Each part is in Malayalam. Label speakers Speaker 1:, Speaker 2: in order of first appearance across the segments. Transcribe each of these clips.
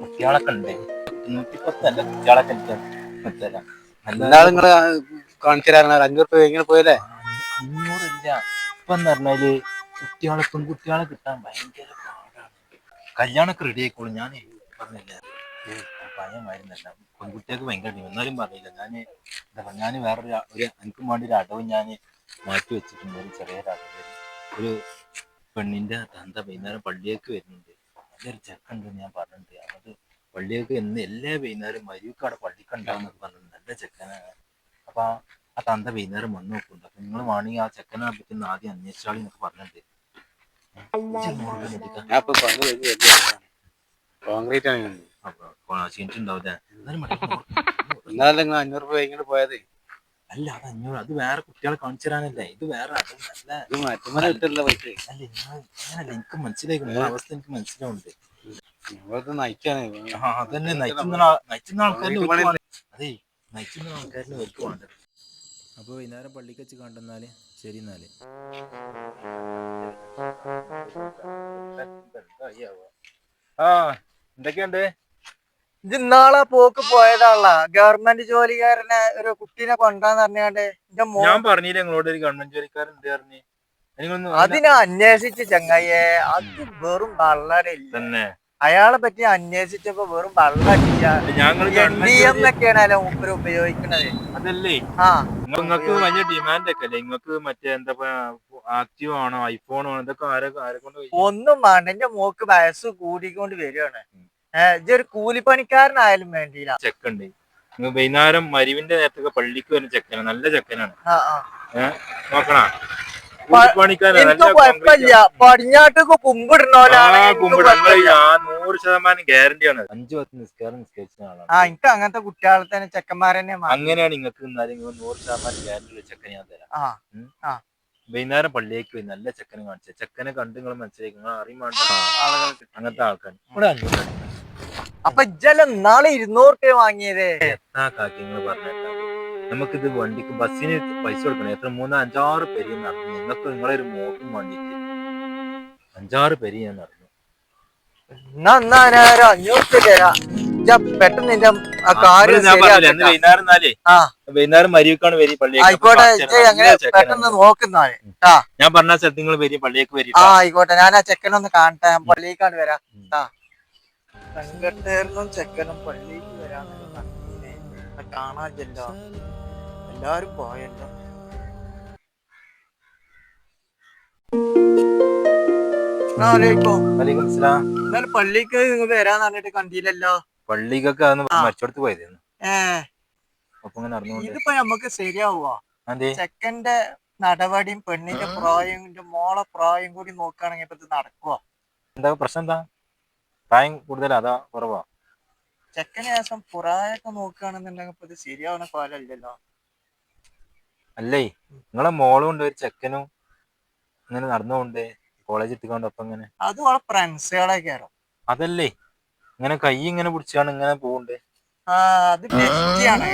Speaker 1: കുട്ടികളൊക്കെ ഉണ്ട്. നൂറ്റിപ്പത്തല്ല? കുട്ടികളൊക്കെ എനിക്ക് പത്തല്ല
Speaker 2: നിങ്ങൾ കാണിച്ചു തരാറ് അഞ്ഞൂറ് രൂപ എങ്ങനെ പോയല്ലേ?
Speaker 1: അഞ്ഞൂറില്ല. ഇപ്പൊ എന്ന് പറഞ്ഞാൽ കുട്ടികളെ പെൺകുട്ടികളെ കിട്ടാൻ ഭയങ്കര പാടാണ്. കല്യാണമൊക്കെ റെഡി ആയിക്കോളും. ഞാൻ പറഞ്ഞില്ല? ഭയം വരുന്നില്ല പെൺകുട്ടികൾക്ക് ഭയങ്കര. എന്നാലും പറഞ്ഞില്ല? ഞാൻ എന്താ പറയുക ഞാൻ വേറൊരു ഒരു എനിക്കും വേണ്ടി ഒരു അടവ് ഞാൻ മാറ്റി വെച്ചിട്ടുണ്ട്. ഒരു ചെറിയൊരു അടവ്. ഒരു പെണ്ണിന്റെ തന്ത വൈകുന്നേരം പള്ളിയേക്ക് വരുന്നുണ്ട്. നല്ലൊരു ചെക്കുണ്ട് ഞാൻ പറഞ്ഞിട്ടുണ്ട്. അത് പള്ളിയൊക്കെ എന്ന് എല്ലാ വൈകുന്നേരം മരിയക്കാടെ പള്ളിക്കുണ്ടാവുന്നൊക്കെ പറഞ്ഞിട്ടുണ്ട്. നല്ല ചെക്കനാണ് അപ്പൊ ആ- തന്ത വൈകുന്നേരം വന്ന് നോക്കുന്നുണ്ട്. അപ്പൊ നിങ്ങൾ വേണമെങ്കിൽ ആ ചെക്കനെ പറ്റുന്ന ആദ്യം അന്വേഷിച്ചാളി എന്നൊക്കെ പറഞ്ഞിട്ടുണ്ട്.
Speaker 2: കോൺക്രീറ്റ് ആണ്
Speaker 1: എന്നാലും
Speaker 2: അഞ്ഞൂറ് രൂപ പോയത്.
Speaker 1: അല്ല അത് അഞ്ഞൂറ്. അത് വേറെ കുട്ടികളെ കാണിച്ചു തരാനല്ലേ? ഇത് വേറെ അത് നല്ല അല്ല അങ്ങനല്ല എനിക്ക് മനസ്സിലായി അവസ്ഥ എനിക്ക് മനസ്സിലാവുന്നുണ്ട്. ആ അതന്നെ. നയിക്കുന്ന ആ- നയിക്കുന്ന അതെ വേണ്ടത് അപ്പോൾ വൈകുന്നേരം പള്ളിക്ക് വെച്ച് കണ്ടെന്നാൽ ശരി എന്നാൽ. ആ എന്തൊക്കെയുണ്ട്?
Speaker 3: ഇത് ഇന്നാളെ പോക്ക് പോയതാണല്ല ഗവൺമെന്റ് ജോലിക്കാരനെ ഒരു കുട്ടീനെ കൊണ്ടാന്ന് പറഞ്ഞാണ്ട് എന്റെ മോ
Speaker 1: ഞാൻ പറഞ്ഞില്ല നിങ്ങളോട് ഒരു ഗവൺമെന്റ് ജോലിക്കാരൻ പറഞ്ഞു.
Speaker 3: അതിനെ അന്വേഷിച്ച് ചങ്ങായിയെ അത് വെറും വള്ളരില്ല
Speaker 1: തന്നെ.
Speaker 3: അയാളെ പറ്റി അന്വേഷിച്ചപ്പോ വെറും എം മൂപ്പര് ഉപയോഗിക്കണത്.
Speaker 1: അതല്ലേ.
Speaker 3: ആ.
Speaker 1: നിങ്ങൾക്ക് വലിയ ഡിമാൻഡ് ഒക്കെ അല്ലേ? നിങ്ങൾക്ക് മറ്റേ എന്താ ആക്റ്റീവ് ആണോ ഐഫോൺ ആണോ ഇതൊക്കെ ആരെ ആരെ കൊണ്ട്
Speaker 3: ഒന്നും വേണ്ട. എന്റെ മോക്ക് വയസ്സ് കൂടിക്കൊണ്ട് വരികയാണ്. ഇതൊരു കൂലിപ്പണിക്കാരനായാലും വേണ്ടിയില്ല.
Speaker 1: ചെക്കുണ്ട്. വൈകുന്നേരം മരുവിന്റെ നേരത്തൊക്കെ പള്ളിക്ക് വരുന്ന ചെക്കനാണ്. നല്ല ചെക്കനാണ്. നോക്കണ?
Speaker 3: കുഴപ്പമില്ല. പടിഞ്ഞാട്ടൊക്കെ കുമ്പിടുന്നോലാണ്
Speaker 1: ആ,
Speaker 3: എനിക്ക്
Speaker 1: കുമ്പിട്.
Speaker 3: കുഴപ്പമില്ല.
Speaker 1: നൂറ് ശതമാനം ഗ്യാരണ്ടി ആണ് അഞ്ചു പത്ത് നിസ്കാരം നിസ്കരിച്ച ആളാണ്.
Speaker 3: ആ എനിക്ക് അങ്ങനത്തെ കുട്ടികളെ തന്നെ ചെക്കന്മാരെ
Speaker 1: അങ്ങനെയാണ് നിങ്ങൾക്ക് നൂറ് ശതമാനം ഗ്യാരണ്ടി ഉള്ള ചെക്കൻ ഞാൻ തരാം.
Speaker 3: ആ
Speaker 1: വൈകുന്നേരം പള്ളിയേക്ക് പോയി നല്ല ചെക്കനെ കാണിച്ച. ചെക്കനെ കണ്ട് നിങ്ങൾ മനസ്സിലാക്കി. നിങ്ങൾ
Speaker 3: അറിയുമ്പോൾ
Speaker 1: അങ്ങനത്തെ ആൾക്കാർ ഇവിടെ അഞ്ഞൂറ്
Speaker 3: അപ്പൊ ജലം നാളെ ഇരുന്നൂറ് രൂപ വാങ്ങിയതേ.
Speaker 1: എത്താ കാക്കി നിങ്ങൾ പറഞ്ഞേക്കാം. നമുക്കിത് വണ്ടിക്ക് ബസ്സിന് പൈസ കൊടുക്കണം. എത്ര? മൂന്ന് അഞ്ചാറ് പേര് നടന്നു നിങ്ങൾക്ക് നിങ്ങളെ ഒരു മോക്കും വണ്ടിക്ക്. അഞ്ചാറ് പേര് ഞാൻ നടന്നു
Speaker 3: എന്നാ എന്നാ ഞാൻ ഒരു അഞ്ഞൂറ് രൂപ തരാം. ഇജ്ജ് പെട്ടെന്ന് നിന്റെ ആ കാര്യം
Speaker 1: ഞാൻ പറഞ്ഞില്ലേ അന്ന്
Speaker 3: ശരിയാക്കട്ടാ.
Speaker 1: വൈകുന്നേരം
Speaker 3: ആ.
Speaker 1: വൈകുന്നേരം വരി പള്ളിയേക്ക്.
Speaker 3: ആയിക്കോട്ടെ ഇജ്ജ് അങ്ങനെ
Speaker 1: ഞാൻ പറഞ്ഞ സ്ഥലത്ത് നിങ്ങൾ വരി പള്ളിയേക്ക് വരി
Speaker 3: ആ ആയിക്കോട്ടെ ഞാൻ ആ ചെക്കനൊന്ന് കാണട്ടെ ഞാൻ പള്ളിയിലേക്കാണ് വരാം. ആ. പെൺകെട്ടേറിനും ചെക്കനും പള്ളിക്ക് വരാൻ അത് കാണാനില്ലല്ലോ എല്ലാരും പോയല്ലോ. പള്ളിക്ക് നിങ്ങൾ വരാന്ന് പറഞ്ഞിട്ട് കണ്ടില്ലല്ലോ?
Speaker 1: പള്ളിക്കൊക്കെ. മരിച്ചോടത്ത് പോയതായിരുന്നു
Speaker 3: ഇതിപ്പോ നമുക്ക് ശരിയാവുക ചെക്കന്റെ നടപടിയും പെണ്ണിന്റെ പ്രായം മോളെ പ്രായം കൂടി നോക്കുകയാണെങ്കിൽ ഇപ്പൊ ഇത് നടക്കുവോ?
Speaker 1: എന്താ പ്രശ്നം എന്താ? പ്രായം കൂടുതലാ? അതാ കുറവാ?
Speaker 3: ചെക്കന് ശേഷം നോക്കുകയാണെന്നുണ്ടെങ്കിൽ ഇപ്പൊ ഇത് ശരിയാവുന്ന കാലല്ലല്ലോ.
Speaker 1: അല്ലേ? നിങ്ങളെ മോളും ഉണ്ട് ഒരു ചെക്കനും ഇങ്ങനെ നടന്നുകൊണ്ട് കോളേജ് എത്തിക്കൊണ്ട് ഒപ്പം ഇങ്ങനെ.
Speaker 3: അത് ഓളെ ഫ്രണ്ട്സുകളെ കയറും
Speaker 1: അതല്ലേ? ഇങ്ങനെ കൈ ഇങ്ങനെ പിടിച്ചാണ് ഇങ്ങനെ പോകണ്ടേ
Speaker 3: ആ അത് ബെസ്റ്റിയാണ്.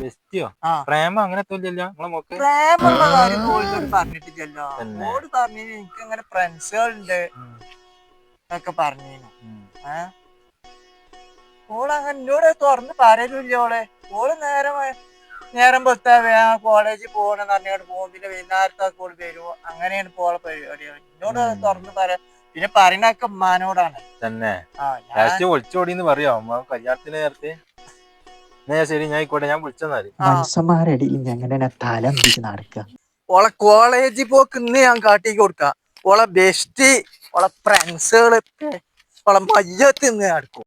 Speaker 1: ബെസ്റ്റിയോ?
Speaker 3: ആ.
Speaker 1: പ്രേമം അങ്ങനെ നിങ്ങളെ മോക്ക്?
Speaker 3: പ്രേമുള്ള കാര്യം ഓളോട് പറഞ്ഞിട്ടില്ലല്ലോ.
Speaker 1: തന്നെ.
Speaker 3: ഓട് പറഞ്ഞു എനിക്ക് അങ്ങനെ ഫ്രണ്ട്സുകളുണ്ട്
Speaker 1: ഉം.
Speaker 3: എന്നൊക്കെ
Speaker 1: ഉം.
Speaker 3: ഏഹ് ഓൾ അങ്ങനെ എന്നോട് തുറന്ന് പറയലില്ല ഓളെ. ഓൾ നേരം നേരം പൊത്താ വേണം കോളേജിൽ പോകണമെന്ന് പറഞ്ഞാൽ പോകും പിന്നെ വൈകുന്നേരത്തെ ഓൾ വരും. അങ്ങനെയാണ് പോളെ ഓളെ പരിപാടി. എന്നോട് തുറന്ന് പറയാം പിന്നെ പറയണൊക്കെ ഉമ്മാനോടാണ്.
Speaker 1: തന്നെ. ഒളിച്ചോടിന്ന് പറയോ? അമ്മ കല്യാണത്തിന് നേരത്തെ? ശരി ഞാൻ ആയിക്കോട്ടെ ഞാൻ വിളിച്ചെന്നാൽ
Speaker 3: ആ,
Speaker 4: മനുഷ്യന്മാരടിയിൽ ഞങ്ങനെ തല പിടിച്ച് നടക്കുക
Speaker 3: ഓളെ കോളേജിൽ പോക്ക് ഇന്ന് ഞാൻ കാട്ടി കൊടുക്കാം ഓളെ ബെസ്റ്റ് ഓളെ ഫ്രണ്ട്സുകളൊക്കെ ഓളെ മയ്യത്ത് ഇന്ന് നടക്കും.